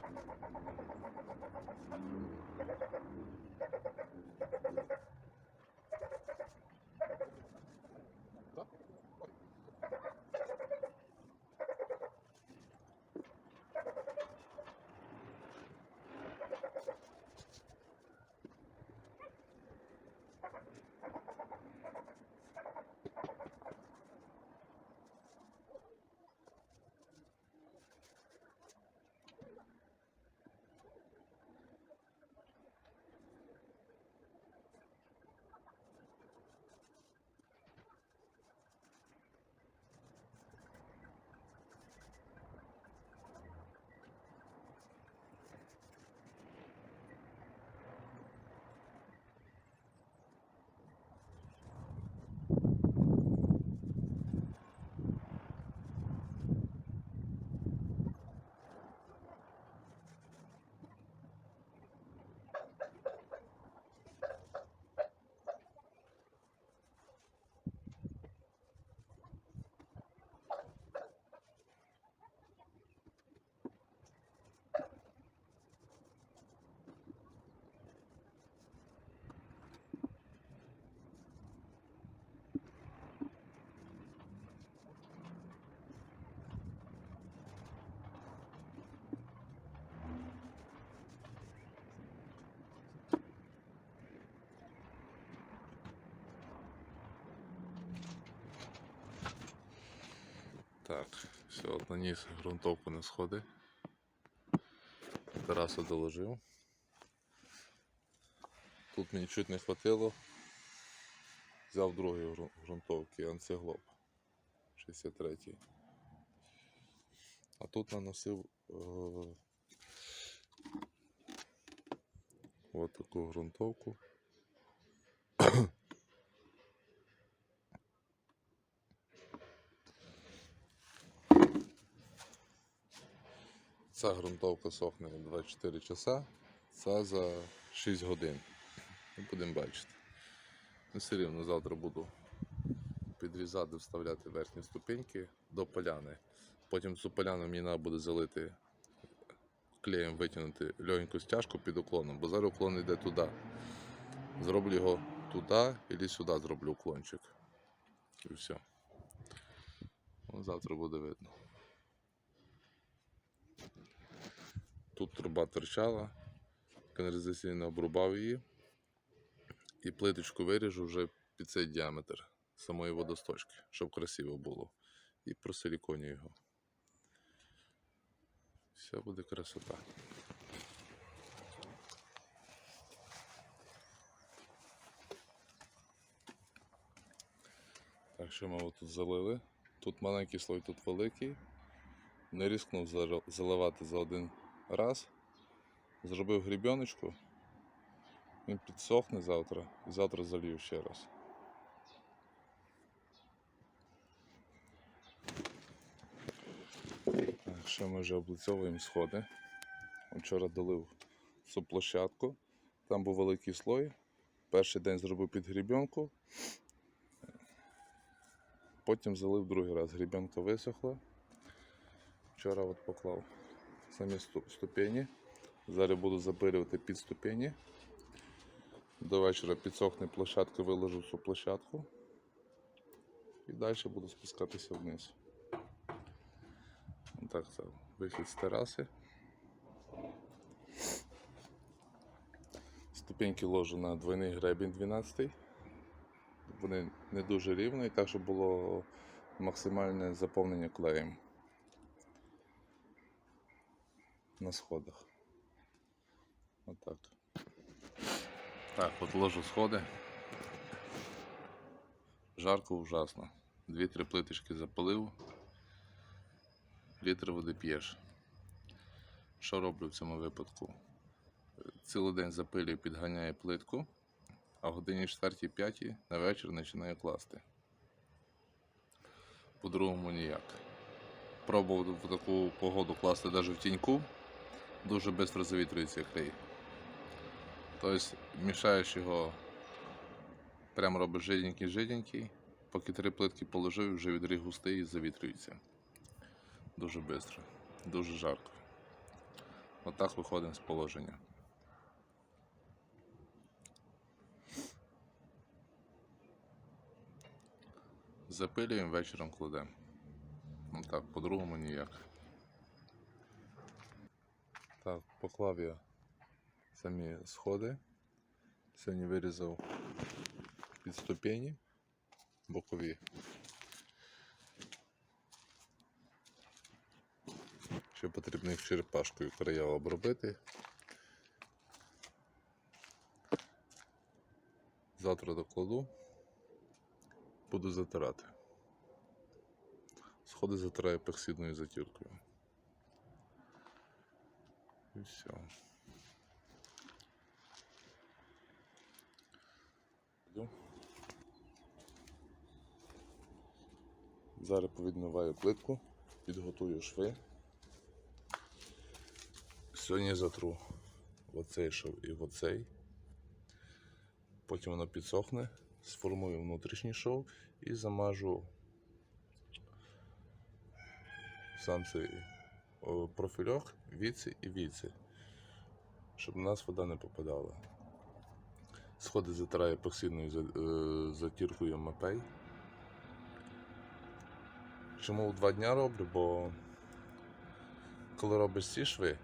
Thank you. Так, все, от наніс ґрунтовку на сходи. Тарасу доложив. Тут мені чуть не хватило. Взяв другий ґру- ґрунтовки, анцеглоб 63. А тут наносив е- от таку ґрунтовку. Ця ґрунтовка сохне 24 часа, ця за 6 годин. Ну, Будемо бачити. Ну, все рівно завтра буду підрізати, вставляти верхні ступеньки до поляни. Потім цю поляну мені треба буде залити клеєм витягнути легеньку стяжку під уклоном, бо зараз уклон йде туди. Зроблю його туди і сюди зроблю уклончик. І все. Ну, завтра буде видно. Тут труба торчала, каналізаційно обрубав її і плиточку виріжу вже під цей діаметр самої водосточки, щоб красиво було. І просиліконю його. Все буде красота. Так, що ми тут залили? Тут маленький слой, тут великий. Не рискнув заливати за один раз. Зробив грібеночку. Він підсохне завтра і завтра залью ще раз. Ще ми вже облицьовуємо сходи. Вчора долив цю площадку. Там був великий слой. Перший день зробив під грібенку. Потім залив другий раз. Грібенка висохла. Вчора от поклав самі сту- ступені. Зараз буду запилювати під ступені. До вечора підсохне площадка, виложу цю площадку. І далі буду спускатися вниз. Так, це вихід з тераси. Ступеньки ложу на двойний гребінь 12. Вони не дуже рівні, так щоб було максимальне заповнення клеєм на сходах. Отак. Так, от ложу сходи. Жарко ужасно. Дві-три плиточки запалив. Літр води п'єш. Що роблю в цьому випадку? Цілий день запилюю, підганяю плитку, а годині 4-5 на вечір починаю класти. По-другому ніяк. Пробував в таку погоду класти навіть в тіньку, дуже швидко завітрюється клей. Тобто мішаєш його, прямо робиш жиденький-жиденький, поки три плитки положив, вже відріг густий і завітрюється. Дуже швидко, дуже жарко. Отак виходимо з положення. Запилюємо, вечором кладемо. Ну так, по-другому ніяк. Так, поклав я самі сходи. Сьогодні вирізав під ступені бокові. Ще потрібно їх черепашкою края обробити. Завтра докладу. Буду затирати. Сходи затираю епоксидною затіркою. Все. Зараз повідмиваю плитку, підготую шви. Сьогодні затру оцей шов і оцей. Потім воно підсохне, сформую внутрішній шов і замажу сам цей профільок, віці і віці, щоб на нас вода не попадала. Сходи затираю епоксидною е, затіркою мапей. Чому в два дня роблю? Бо коли робиш ці шви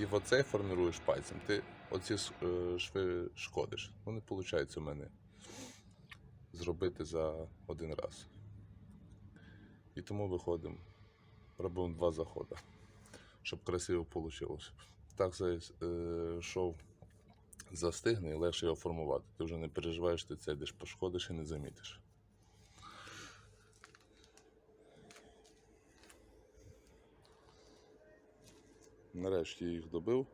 і в оцей форміруєш пальцем, ти оці е, шви шкодиш. Вони виходить у мене зробити за один раз. І тому виходимо, робимо два заходи, щоб красиво вийшло. Так цей е, шов застигне і легше його формувати. Ти вже не переживаєш, ти це йдеш пошкодиш і не замітиш. Нарешті їх добив.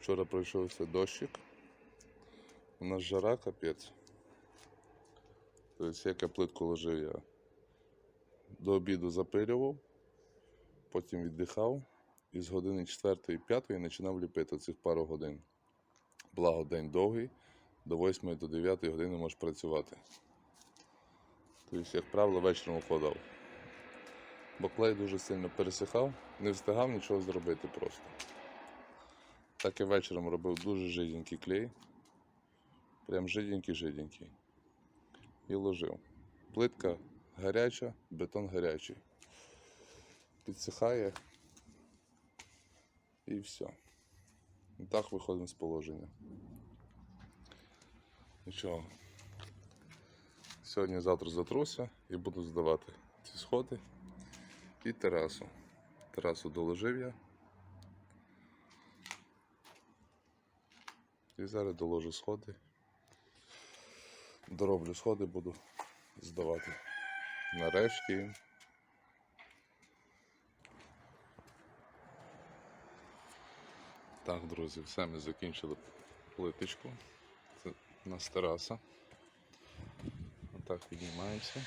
Вчора пройшовся дощик. У нас жара капець. Тобто, як я плитку ложив, я до обіду запилював, потім віддихав і з години 4-5 починав ліпити цих пару годин. Благо день довгий, до 8 до 9 години можеш працювати. Тобто, як правило, вечором укладав. Бо клей дуже сильно пересихав, не встигав нічого зробити просто. Так я вечором робив дуже жиденький клей. Прям жиденький-жиденький. І ложив. Плитка гаряча, бетон гарячий. Підсихає і все. І так виходимо з положення. Нічого. Сьогодні завтра затруся і буду здавати ці сходи і терасу. Терасу доложив я. І зараз доложу сходи. Дороблю сходи, буду здавати. Нарешті. Так, друзі, все ми закінчили плиточку. Це у нас тераса. Отак піднімаємося.